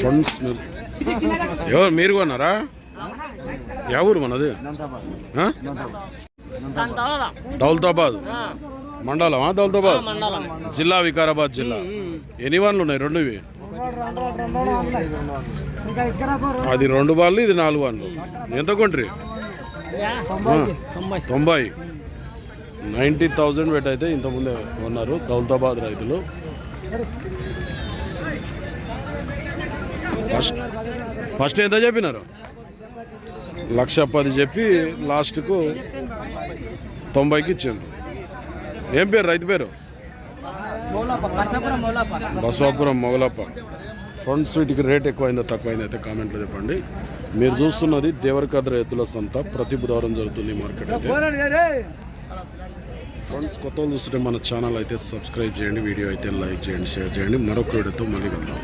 Friends ఎవరు మీరు కొన్నారా? ఎవరు మనది దౌలతాబాద్. మండలమా దౌలతాబాద్? జిల్లా వికారాబాద్ జిల్లా. ఎన్ని వన్లు ఉన్నాయి? రెండు ఇవి? అది రెండు బాళ్ళు ఇది నాలుగు వన్లు. ఎంత కొంట్రి తొంభై. నైంటీ థౌజండ్ పెట్టి అయితే ఇంతకుముందే ఉన్నారు దౌలతాబాద్ రైతులు. ఫస్ట్ ఫస్ట్ ఎంత చెప్పినారు? లక్ష పది చెప్పి లాస్ట్కు తొంభైకి ఇచ్చారు ఏం పేరు రైతు పేరు? బసవాపురం మొగలప్ప. ఫండ్స్ వీటికి రేట్ ఎక్కువైందో తక్కువైందో అయితే కామెంట్లో చెప్పండి. మీరు చూస్తున్నది దేవరకద్ర ఎత్తుల సంత. ప్రతి బుధవారం జరుగుతుంది మార్కెట్ అయితే. ఫ్రెండ్స్ కొత్త చూస్తుంటే మన ఛానల్ అయితే సబ్స్క్రైబ్ చేయండి వీడియో అయితే లైక్ చేయండి షేర్ చేయండి. మరొక వీడియోతో మళ్ళీ కలుద్దాం.